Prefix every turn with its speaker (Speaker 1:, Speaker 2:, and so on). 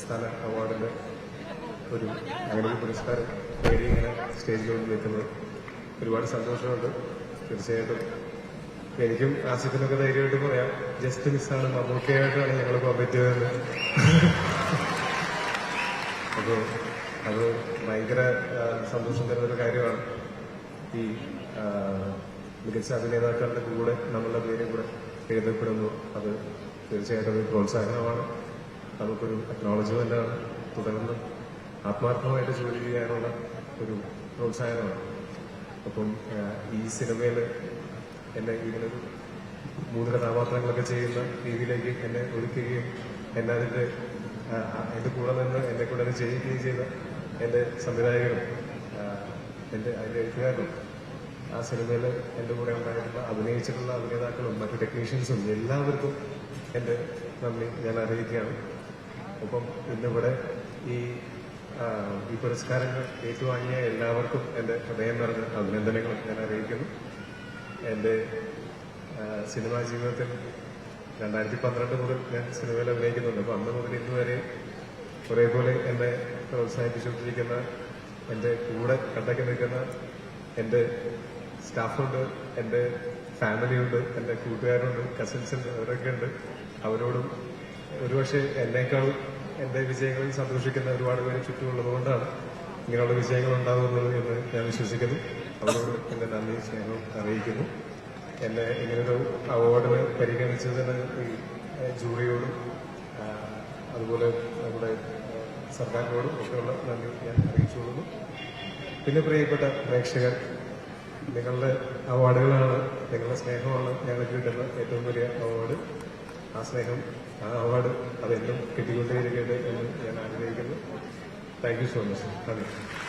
Speaker 1: സംസ്ഥാന അവാർഡിന്റെ ഒരു അങ്ങനെ ഒരു പുരസ്കാരം നേടി ഇങ്ങനെ സ്റ്റേജിലോട്ട് നിൽക്കുന്നത് ഒരുപാട് സന്തോഷമുണ്ട്. തീർച്ചയായിട്ടും എനിക്കും ആസിഫിനൊക്കെ ധൈര്യമായിട്ട് പറയാം. ജസ്റ്റ് മിസ്സാണ് മമ്മൂക്കയായിട്ടാണ് ഞങ്ങൾ കോമ്പറ്റ് ചെയ്തത് അപ്പോൾ അത് ഭയങ്കര സന്തോഷം തരുന്ന ഒരു കാര്യമാണ്. ഈ മികച്ച അഭിനേതാക്കളുടെ കൂടെ നമ്മളുടെ പേരും കൂടെ എഴുതപ്പെടുന്നു. അത് തീർച്ചയായിട്ടും ഒരു പ്രോത്സാഹനമാണ്. നമുക്കൊരു അക്നോളജ്മെന്റ് ആണ് തുടർന്ന് ആത്മാർത്ഥമായിട്ട് ജോലി ചെയ്യാനുള്ള ഒരു പ്രോത്സാഹനമാണ്. അപ്പം ഈ സിനിമയിൽ എന്നെ ഇങ്ങനെ മൂന്ന് കഥാപാത്രങ്ങളൊക്കെ ചെയ്യുന്ന രീതിയിലേക്ക് എന്നെ ഒരുക്കുകയും എന്നെ അതിന്റെ എന്റെ കൂടെ നിന്ന് എന്നെ കൂടെ അത് ചെയ്യിക്കുകയും ചെയ്ത എന്റെ സംവിധായകനും ആ, എന്റെ അതിന്റെ എഴുത്തുകാരനും ആ സിനിമയിൽ എന്റെ കൂടെ ഉണ്ടായിട്ടുള്ള അഭിനയിച്ചിട്ടുള്ള അഭിനേതാക്കളും മറ്റു ടെക്നീഷ്യൻസും എല്ലാവർക്കും എന്റെ നന്ദി ഞാൻ അറിയിക്കുകയാണ്. ഒപ്പം ഇന്നിവിടെ ഈ ഈ പുരസ്കാരങ്ങൾ ഏറ്റുവാങ്ങിയ എല്ലാവർക്കും എന്റെ ഹൃദയം നിറഞ്ഞ അഭിനന്ദനങ്ങൾ ഞാൻ അറിയിക്കുന്നു. എന്റെ സിനിമാ ജീവിതത്തിൽ രണ്ടായിരത്തി പന്ത്രണ്ട് മുതൽ ഞാൻ സിനിമയിൽ അഭിനയിക്കുന്നുണ്ട്. അപ്പം അന്ന് മുതൽ ഇന്ന് വരെ ഒരേപോലെ എന്നെ പ്രോത്സാഹിപ്പിച്ചുകൊണ്ടിരിക്കുന്ന എന്റെ കൂടെ കണ്ടക്കി നിൽക്കുന്ന എന്റെ സ്റ്റാഫുണ്ട് എന്റെ ഫാമിലിയുണ്ട് എന്റെ കൂട്ടുകാരുണ്ട് കസിൻസ് ഉണ്ട് അവരൊക്കെ ഉണ്ട് അവരോടും ഒരുപക്ഷെ എന്നേക്കാൾ എന്റെ വിജയങ്ങളിൽ സന്തോഷിക്കുന്ന ഒരുപാട് പേര് ചുറ്റുമുള്ളതുകൊണ്ടാണ് ഇങ്ങനെയുള്ള വിജയങ്ങൾ ഉണ്ടാകുന്നത് എന്ന് ഞാൻ വിശ്വസിക്കുന്നു. അവരോട് എന്റെ നന്ദി സ്നേഹവും അറിയിക്കുന്നു. എന്നെ ഇങ്ങനൊരു അവാർഡിന് പരിഗണിച്ചതിന് ഈ ജൂറിയോടും അതുപോലെ നമ്മുടെ സർക്കാരിനോടും ഒക്കെയുള്ള നന്ദി ഞാൻ അറിയിച്ചുകൊള്ളുന്നു. പിന്നെ പ്രിയപ്പെട്ട പ്രേക്ഷകർ നിങ്ങളുടെ അവാർഡുകളാണ് നിങ്ങളുടെ സ്നേഹമാണ് ഞങ്ങൾക്ക് കിട്ടുന്ന ഏറ്റവും വലിയ അവാർഡ്. ആ സ്നേഹം ആ അവാർഡ് അതെന്നും കിട്ടിക്കൊണ്ടേയിരിക്കട്ടെ എന്ന് ഞാൻ ആഗ്രഹിക്കുന്നു. താങ്ക് യു സോ മച്ച് നന്ദി.